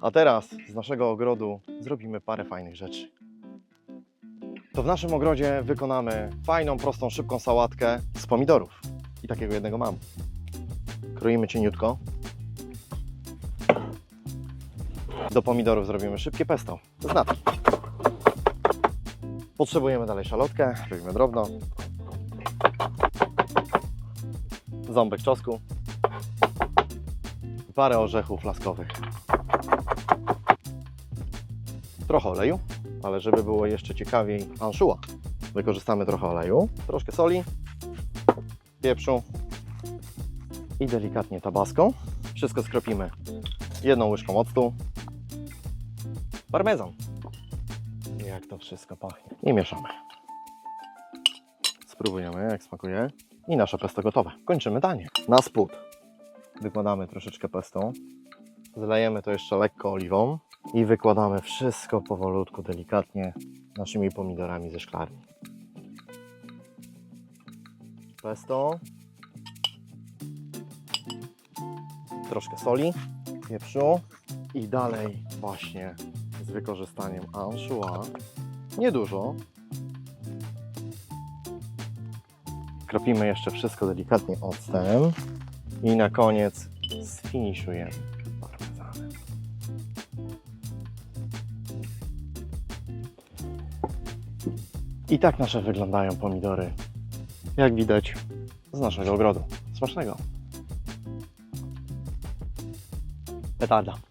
A teraz z naszego ogrodu zrobimy parę fajnych rzeczy. To w naszym ogrodzie wykonamy fajną, prostą, szybką sałatkę z pomidorów. I takiego jednego mam. Kroimy cieniutko. Do pomidorów zrobimy szybkie pesto z. Potrzebujemy dalej szalotkę, robimy drobno. Ząbek czosnku. Parę orzechów laskowych. Trochę oleju, ale żeby było jeszcze ciekawiej, anchois. Wykorzystamy trochę oleju, troszkę soli, pieprzu i delikatnie tabasco. Wszystko skropimy jedną łyżką octu. Parmezan. Jak to wszystko pachnie. I mieszamy. Spróbujemy, jak smakuje. I nasze pesto gotowe. Kończymy danie. Na spód wykładamy troszeczkę pesto. Zlejemy to jeszcze lekko oliwą i wykładamy wszystko powolutku, delikatnie naszymi pomidorami ze szklarni. Pesto. Troszkę soli, pieprzu i dalej właśnie z wykorzystaniem anchois. Niedużo. Kropimy jeszcze wszystko delikatnie octem i na koniec sfiniszujemy parmezanem. I tak nasze wyglądają pomidory. Jak widać z naszego ogrodu. Smacznego. Petarda.